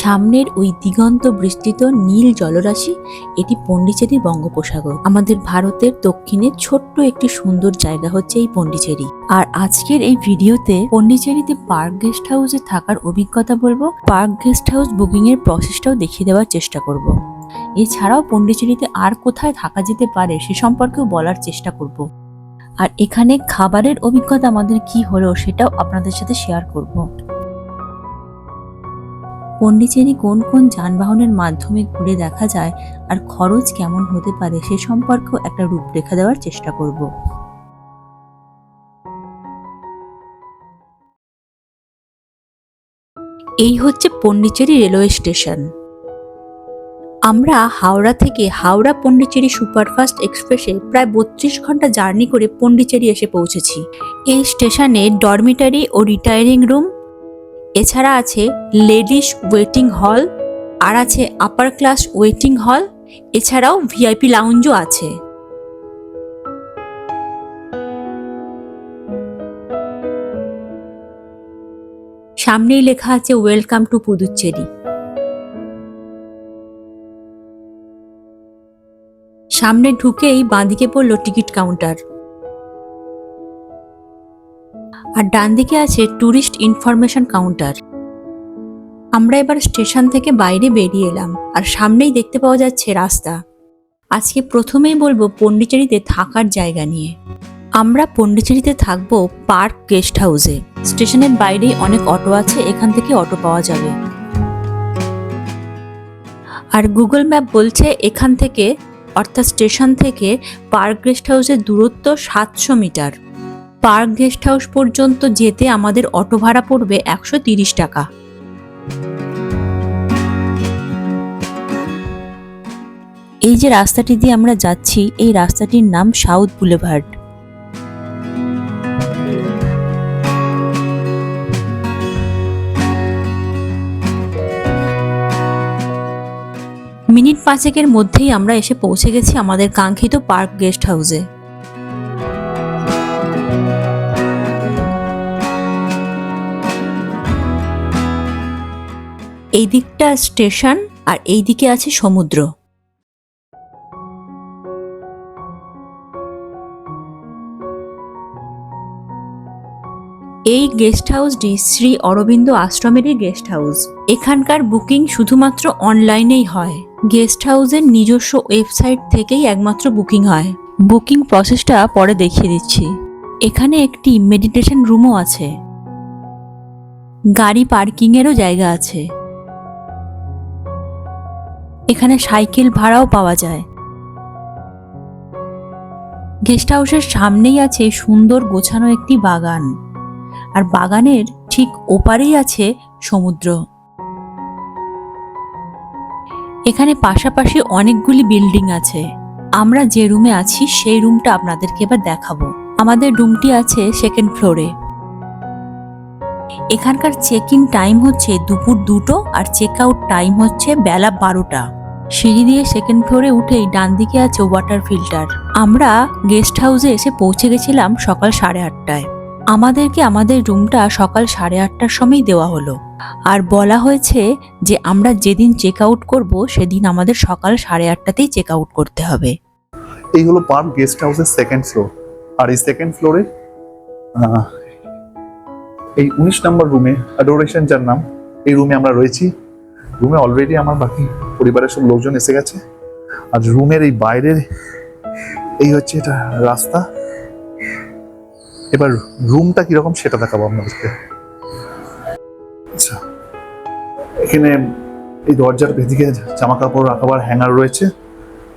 সামনের ওই দিগন্ত বিস্তৃত নীল জলরাশি, এটি পন্ডিচেরি বঙ্গোপসাগর আমাদের ভারতের দক্ষিণে ছোট্ট একটি সুন্দর জায়গা হচ্ছে এই পন্ডিচেরি আর আজকের এই ভিডিওতে পন্ডিচেরিতে পার্ক গেস্ট হাউসে থাকার অভিজ্ঞতা বলব, পার্ক গেস্ট হাউস বুকিং এর প্রসেসটাও দেখিয়ে দেওয়ার চেষ্টা করব। এছাড়াও পন্ডিচেরিতে আর কোথায় থাকা যেতে পারে সে সম্পর্কেও বলার চেষ্টা করব। আর এখানে খাবারের অভিজ্ঞতা আমাদের কি হলো সেটাও আপনাদের সাথে শেয়ার করব। পন্ডিচেরি কোন কোন যানবাহনের মাধ্যমে ঘুরে দেখা যায় আর খরচ কেমন হতে পারে সে সম্পর্কেও একটা রূপরেখা দেওয়ার চেষ্টা করব। এই হচ্ছে পন্ডিচেরি রেলওয়ে স্টেশন। আমরা হাওড়া থেকে হাওড়া পন্ডিচেরি সুপারফাস্ট এক্সপ্রেসে প্রায় বত্রিশ ঘণ্টা জার্নি করে পন্ডিচেরি এসে পৌঁছেছি। এই স্টেশনে ডরমিটারি ও রিটায়ারিং রুম এছাড়া আছে লেডিস ওয়েটিং হল, আর আছে আপার ক্লাস ওয়েটিং হল এছাড়াও ভিআইপি লাউঞ্জও আছে। সামনেই লেখা আছে ওয়েলকাম টু পুদুচ্চেরি সামনে ঢুকেই বাঁদিকে পড়ল টিকিট কাউন্টার আর ডান দিকে আছে ট্যুরিস্ট ইনফরমেশন কাউন্টার আমরা এবার স্টেশন থেকে বাইরে বেরিয়ে এলাম আর সামনেই দেখতে পাওয়া যাচ্ছে রাস্তা। আজকে প্রথমেই বলব পন্ডিচেরিতে থাকার জায়গা নিয়ে। আমরা পন্ডিচেরিতে থাকব পার্ক গেস্ট হাউসে। স্টেশনের বাইরেই অনেক অটো আছে, এখান থেকে অটো পাওয়া যাবে। আর গুগল ম্যাপ বলছে এখান থেকে, অর্থাৎ স্টেশন থেকে পার্ক গেস্ট হাউসের দূরত্ব সাতশো মিটার। পার্ক গেস্ট হাউস পর্যন্ত যেতে আমাদের অটো ভাড়া পড়বে একশো টাকা। এই যে রাস্তাটি দিয়ে আমরা যাচ্ছি, এই রাস্তাটির নাম সাউথ বুলেভার্ড। মিনিট পাঁচেকের মধ্যেই আমরা এসে পৌঁছে গেছি আমাদের কাঙ্ক্ষিত পার্ক গেস্ট হাউসে। এই দিকটা স্টেশন আর এই দিকে আছে সমুদ্র। এই গেস্ট হাউসটি শ্রী অরবিন্দ আশ্রমেরই গেস্ট হাউস। এখানকার বুকিং শুধুমাত্র অনলাইনেই হয়। গেস্ট হাউসের নিজস্ব ওয়েবসাইট থেকেই একমাত্র বুকিং হয়। বুকিং প্রসেসটা পরে দেখিয়ে দিচ্ছি। এখানে একটি মেডিটেশন রুমও আছে। গাড়ি পার্কিংয়েরও জায়গা আছে। এখানে সাইকেল ভাড়াও পাওয়া যায়। গেস্ট হাউসের সামনেই আছে সুন্দর গোছানো একটি বাগান। আর বাগানের ঠিক ওপারেই আছে সমুদ্র। এখানে পাশাপাশি অনেকগুলি বিল্ডিং আছে। আমরা যে রুমে আছি, সেই রুমটা আপনাদেরকে এবার দেখাবো। আমাদের রুমটি আছে সেকেন্ড ফ্লোরে। এখানকার চেক ইন টাইম হচ্ছে দুপুর দুটো আর চেক আউট টাইম হচ্ছে বেলা বারোটা। সিঁড়ি দিয়ে সেকেন্ড ফ্লোরে উঠেই ডান দিকে আছে ওয়াটার ফিল্টার আমরা গেস্ট হাউসে এসে পৌঁছে গেছিলাম সকাল সাড়ে আটটায়। আমাদেরকে আমাদের রুমটা সকাল সাড়ে আটটার সময় দেওয়া হলো। আর বলা হয়েছে যে আমরা যেদিন চেক আউট করব সেদিন আমাদের সকাল সাড়ে আটটাতেই চেক আউট করতে হবে। এই হলো পার্ক গেস্ট হাউসের সেকেন্ড ফ্লোর আর এই সেকেন্ড ফ্লোরে এই উনিশ নম্বর রুমে অ্যাডোরেশন যার নাম, এই রুমে আমরা রয়েছি। রুমে অলরেডি আমার বাকি পরিবারের সব লোকজন এসে গেছে। আর রুমের এই বাইরের, এই হচ্ছে এটা রাস্তা। এবার রুমটা কীরকম সেটা দেখাবো আপনাদেরকে। আচ্ছা এখানে এই দরজার ভেদিকে জামা কাপড় রাখাবার হ্যাঙ্গার রয়েছে।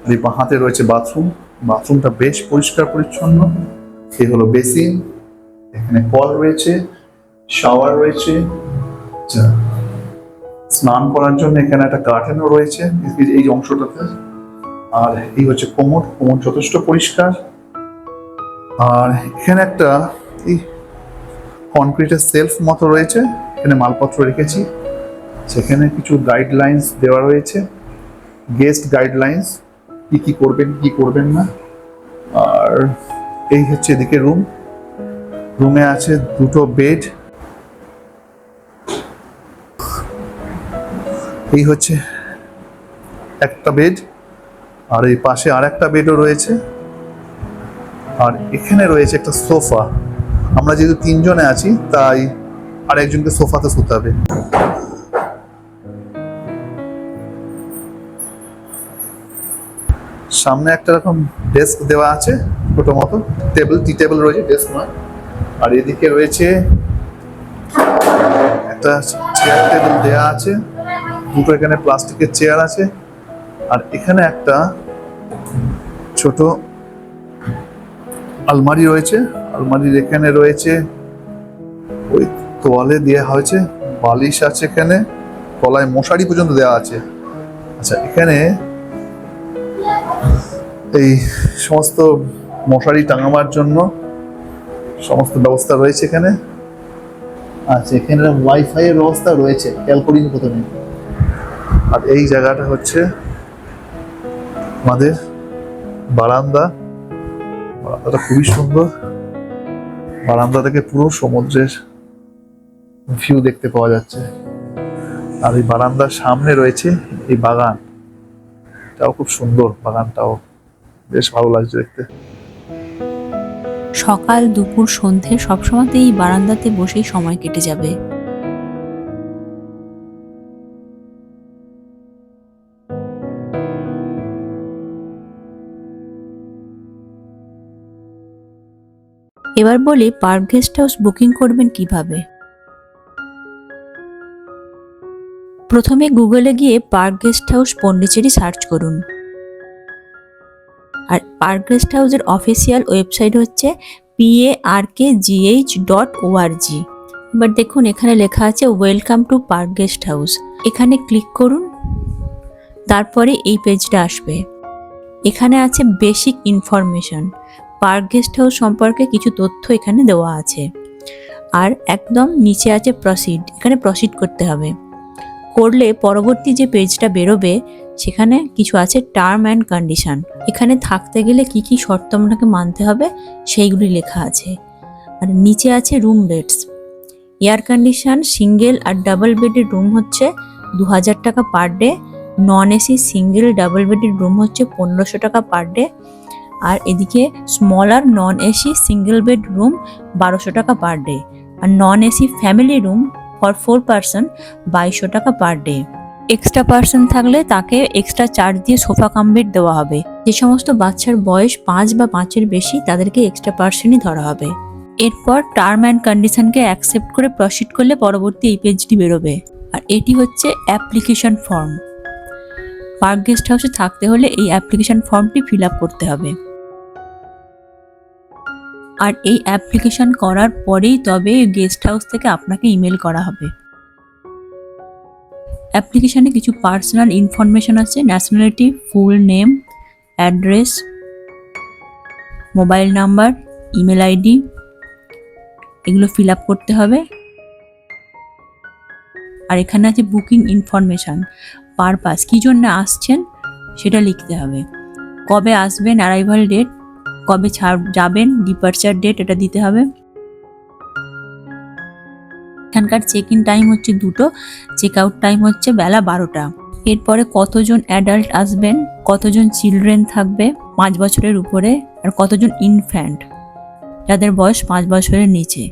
আর এই হাতে রয়েছে বাথরুম বাথরুমটা বেশ পরিষ্কার পরিচ্ছন্ন। এই হলো বেসিন এখানে কল রয়েছে। শাওয়ার রয়েছে। আচ্ছা, স্নান করার জন্য এখানে একটা কার্টেনও রয়েছে এই- এই অংশটাতে। আর এই হচ্ছে কোমর কোমর যথেষ্ট পরিষ্কার। আর এখানে একটা এই কনক্রিটের সেলফ মতো রয়েছে। এখানে মালপত্র রেখেছি। সেখানে কিছু গাইডলাইন্স দেওয়া রয়েছে। গেস্ট গাইডলাইন্স কি কি করবেন কি করবেন না। আর এই হচ্ছে এদিকে রুম রুমে আছে দুটো বেড এই হচ্ছে একটা বেড আর এই পাশে আর একটা বেডও রয়েছে। আর এখানে রয়েছে একটা সোফা আমরা যেহেতু তিনজনে আছি, তাই আর একজনকে সোফাতে শুতে হবে। সামনে একটা রকম ডেস্ক দেওয়া আছে, ছোট মতো। টেবিল টি টেবিল রয়েছে ডেস্ক নয়। আর এদিকে রয়েছে একটা চেয়ার টেবিল দেওয়া আছে। দুটো এখানে প্লাস্টিকের চেয়ার আছে, আর এখানে একটা ছোট আলমারি রয়েছে। আলমারির এখানে রয়েছে, ওই তোয়ালে দেওয়া হয়েছে, বালিশ আছে এখানে, তলায় মশারি পর্যন্ত দেওয়া আছে। আচ্ছা এখানে এই সমস্ত মশারি টাঙাবার জন্য সমস্ত ব্যবস্থা রয়েছে এখানে। আচ্ছা এখানে ওয়াইফাই এর ব্যবস্থা রয়েছে খেয়াল করিনি প্রথমে। আর এই জায়গাটা হচ্ছে আমাদের বারান্দা। বারান্দাটা খুবই সুন্দর। বারান্দা থেকে পুরো সমুদ্রের ভিউ দেখতে পাওয়া যাচ্ছে। আর এই বারান্দার সামনে রয়েছে এই বাগান। এটাও খুব সুন্দর বাগানটাও। বেশ ভালো লাগছে দেখতে। সকাল, দুপুর, সন্ধে সবসময়তে এই বারান্দাতে বসেই সময় কেটে যাবে। এবার বলি, পার্ক গেস্ট হাউস বুকিং করবেন কীভাবে? প্রথমে গুগলে গিয়ে park guest house Pondicherry search করুন। আর পার্ক গেস্ট হাউসের অফিসিয়াল ওয়েবসাইট হচ্ছে P A R K G H dot O R G এবার দেখুন, এখানে লেখা আছে welcome to park guest house এখানে ক্লিক করুন, তারপরে এই পেজটা আসবে। এখানে আছে basic information. Park guest house সম্পর্কে কিছু তথ্য এখানে দেওয়া আছে। আর একদম নিচে আছে প্রসিড এখানে প্রসিড করতে হবে। করলে পরবর্তী যে পেজটা বেরোবে, সেখানে কিছু আছে টার্ম অ্যান্ড কন্ডিশন এখানে থাকতে গেলে কি কি শর্ত আপনাকে মানতে হবে, সেইগুলি লেখা আছে। আর নিচে আছে room rates air condition single আর ডাবল বেডের রুম হচ্ছে দু হাজার টাকা per day non AC single double বেডের রুম হচ্ছে পনেরোশো টাকা পার ডে আর এদিকে smaller non AC single bed room বারোশো টাকা per day R non AC family room for four person বাইশশো টাকা পার ডে এক্সট্রা পার্সন থাকলে তাকে এক্সট্রা চার্জ দিয়ে সোফা কাম বেড দেওয়া হবে। যে সমস্ত বাচ্চার বয়স পাঁচ বা পাঁচের বেশি তাদেরকে এক্সট্রা পার্সনই ধরা হবে। এরপর টার্ম অ্যান্ড কন্ডিশনকে অ্যাকসেপ্ট করে প্রসিড করলে পরবর্তী এই পেজটি বেরোবে। আর এটি হচ্ছে অ্যাপ্লিকেশন ফর্ম পার্ক গেস্ট হাউসে থাকতে হলে এই অ্যাপ্লিকেশন ফর্মটি ফিল আপ করতে হবে। আর এই অ্যাপ্লিকেশন করার পরেই তবে গেস্ট হাউস থেকে আপনাকে ইমেল করা হবে। অ্যাপ্লিকেশানে কিছু পার্সোনাল ইনফরমেশন আছে nationality full name address mobile number email ID এগুলো ফিল আপ করতে হবে। আর এখানে আছে বুকিং ইনফরমেশন পারপাস কী জন্য আসছেন সেটা লিখতে হবে। কবে আসবেন অ্যারাইভাল ডেট কবে ছাড় যাবেন ডিপার্চার ডেট এটা দিতে হবে। এখানকার চেক ইন টাইম হচ্ছে দুটো চেক আউট টাইম হচ্ছে বেলা বারোটা। এরপরে কতজন অ্যাডাল্ট আসবেন, কতজন চিলড্রেন থাকবে পাঁচ বছরের উপরে, আর কতজন ইনফ্যান্ট যাদের বয়স পাঁচ বছরের নিচে,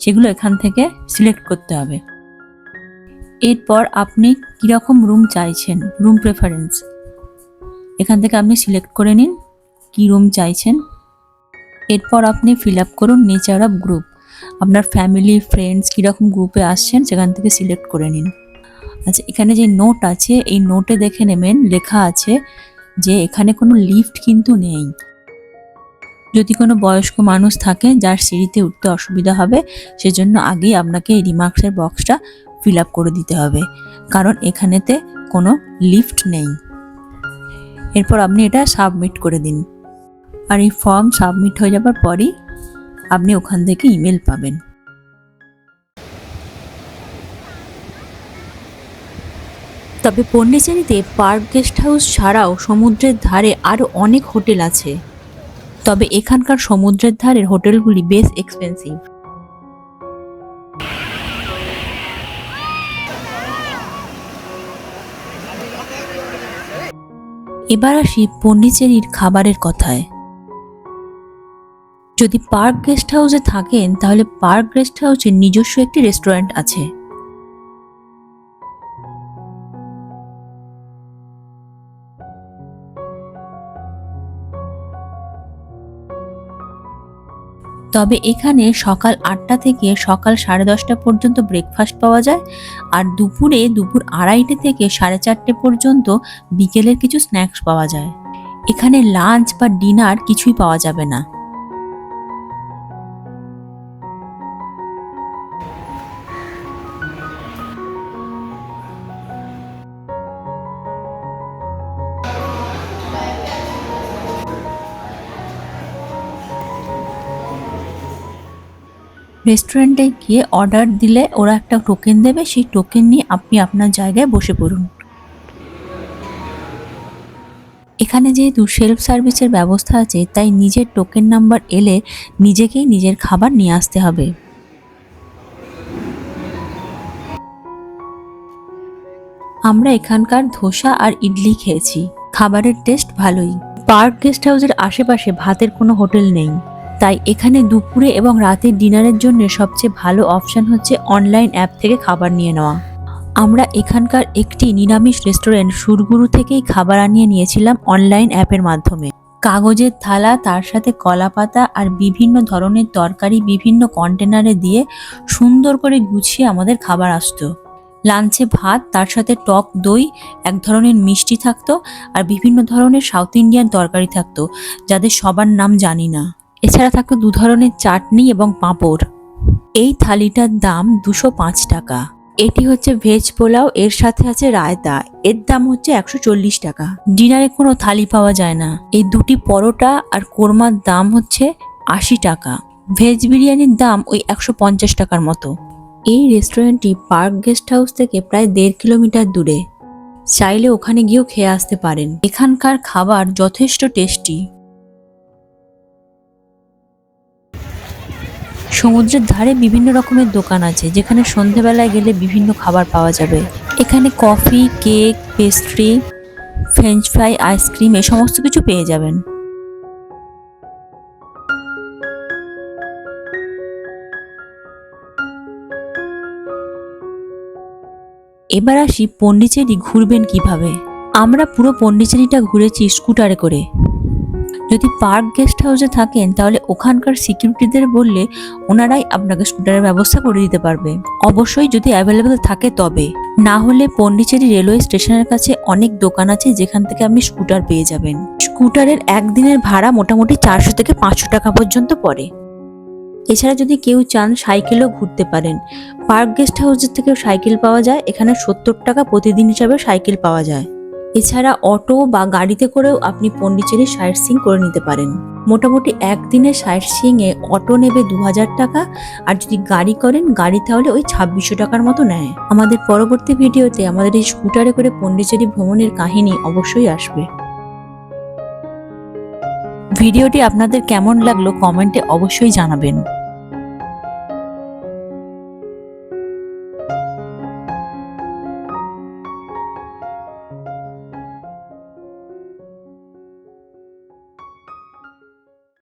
সেগুলো এখান থেকে সিলেক্ট করতে হবে। এরপর আপনি কীরকম রুম চাইছেন রুম প্রেফারেন্স এখান থেকে আপনি সিলেক্ট করে নিন, কী রুম চাইছেন। এরপর আপনি ফিল আপ করুন নেচার অফ গ্রুপ আপনার ফ্যামিলি ফ্রেন্ডস কীরকম গ্রুপে আসছেন সেখান থেকে সিলেক্ট করে নিন। আচ্ছা এখানে যে নোট আছে, এই নোটে দেখে নেবেন, লেখা আছে যে এখানে কোনো লিফট কিন্তু নেই। যদি কোনো বয়স্ক মানুষ থাকে, যার সিঁড়িতে উঠতে অসুবিধা হবে, সেজন্য আগেই আপনাকে এই রিমার্কসের বক্সটা ফিল আপ করে দিতে হবে। কারণ এখানেতে কোনো লিফট নেই। এরপর আপনি এটা সাবমিট করে দিন। আর এই ফর্ম সাবমিট হয়ে যাবার পরই আপনি ওখান থেকে ইমেল পাবেন। তবে পন্ডিচেরিতে পার্ক গেস্ট হাউস ছাড়াও সমুদ্রের ধারে আরও অনেক হোটেল আছে। তবে এখানকার সমুদ্রের ধারের হোটেলগুলি বেশ এক্সপেন্সিভ এবার আসি পন্ডিচেরির খাবারের কথায়। যদি পার্ক গেস্ট হাউসে থাকেন, তাহলে পার্ক গেস্ট হাউসের নিজস্ব একটি রেস্টুরেন্ট আছে। তবে এখানে সকাল আটটা থেকে সকাল সাড়ে দশটা পর্যন্ত ব্রেকফাস্ট পাওয়া যায়, আর দুপুরে দুপুর আড়াইটে থেকে সাড়ে চারটে পর্যন্ত বিকেলের কিছু স্ন্যাক্স পাওয়া যায়। এখানে লাঞ্চ বা ডিনার কিছুই পাওয়া যাবে না। রেস্টুরেন্টে গিয়ে অর্ডার দিলে ওরা একটা টোকেন দেবে। সেই টোকেন নিয়ে আপনি আপনার জায়গায় বসে পড়ুন। এখানে যেহেতু সেলফ সার্ভিসের ব্যবস্থা আছে, তাই নিজের টোকেন নাম্বার এলে নিজেকেই নিজের খাবার নিয়ে আসতে হবে। আমরা এখানকার ধোসা আর ইডলি খেয়েছি। খাবারের টেস্ট ভালোই। পার্ক গেস্ট হাউসের আশেপাশে ভাতের কোনো হোটেল নেই। তাই এখানে দুপুরে এবং রাতের ডিনারের জন্য সবচেয়ে ভালো অপশান হচ্ছে অনলাইন অ্যাপ থেকে খাবার নিয়ে নেওয়া। আমরা এখানকার একটি নিরামিষ রেস্টুরেন্ট সুরগুরু থেকেই খাবার আনিয়ে নিয়েছিলাম অনলাইন অ্যাপের মাধ্যমে। কাগজের থালা, তার সাথে কলা পাতা আর বিভিন্ন ধরনের তরকারি, বিভিন্ন কন্টেনারে দিয়ে সুন্দর করে গুছিয়ে আমাদের খাবার আসতো। লাঞ্চে ভাত, তার সাথে টক দই, এক ধরনের মিষ্টি থাকতো আর বিভিন্ন ধরনের সাউথ ইন্ডিয়ান তরকারি থাকতো, যাদের সবার নাম জানি না। এছাড়া থাকতো দু ধরনের চাটনি এবং পাঁপড়। এই থালিটার দাম দুশো পাঁচ টাকা। এটি হচ্ছে ভেজ পোলাও, এর সাথে আছে রায়তা। এর দাম হচ্ছে একশো চল্লিশ টাকা। ডিনারে কোনো থালি পাওয়া যায় না। এই দুটি পরোটা আর কোরমার দাম হচ্ছে আশি টাকা। ভেজ বিরিয়ানির দাম ওই একশো পঞ্চাশ টাকার মতো। এই রেস্টুরেন্টটি পার্ক গেস্ট হাউস থেকে প্রায় দেড় কিলোমিটার দূরে। চাইলে ওখানে গিয়েও খেয়ে আসতে পারেন। এখানকার খাবার যথেষ্ট টেস্টি। সমুদ্রের ধারে বিভিন্ন রকমের দোকান আছে, যেখানে সন্ধেবেলায় গেলে বিভিন্ন খাবার পাওয়া যাবে। এখানে coffee, cake, pastry, french fry, ice cream, এ সমস্ত কিছু পেয়ে যাবেন। এবার আসি পন্ডিচেরি ঘুরবেন কীভাবে? আমরা পুরো পন্ডিচেরিটা ঘুরেছি স্কুটারে করে। যদি পার্ক গেস্ট হাউসে থাকেন, তাহলে ওখানকার সিকিউরিটিদের বললে ওনারাই আপনাকে স্কুটারের ব্যবস্থা করে দিতে পারবে। অবশ্যই যদি অ্যাভেলেবেল থাকে তবে। না হলে পন্ডিচেরি রেলওয়ে স্টেশনের কাছে অনেক দোকান আছে যেখান থেকে আপনি স্কুটার পেয়ে যাবেন। স্কুটারের একদিনের ভাড়া মোটামুটি চারশো থেকে পাঁচশো টাকা পর্যন্ত পড়ে। এছাড়া যদি কেউ চান সাইকেলও ঘুরতে পারেন। পার্ক গেস্ট হাউসের থেকেও সাইকেল পাওয়া যায়, এখানে সত্তর টাকা প্রতিদিন হিসাবে সাইকেল পাওয়া যায়। এছাড়া অটো বা গাড়িতে করেও আপনি পন্ডিচেরি সাইট সিং করে নিতে পারেন। মোটামুটি একদিনের সাইট সিং এ অটো নেবে দু হাজার টাকা, আর যদি গাড়ি করেন, গাড়ি তাহলে ওই ছাব্বিশশো টাকার মতো নেয়। আমাদের পরবর্তী ভিডিওতে আমাদের এই স্কুটারে করে পন্ডিচেরি ভ্রমণের কাহিনী অবশ্যই আসবে। ভিডিওটি আপনাদের কেমন লাগল কমেন্টে অবশ্যই জানাবেন।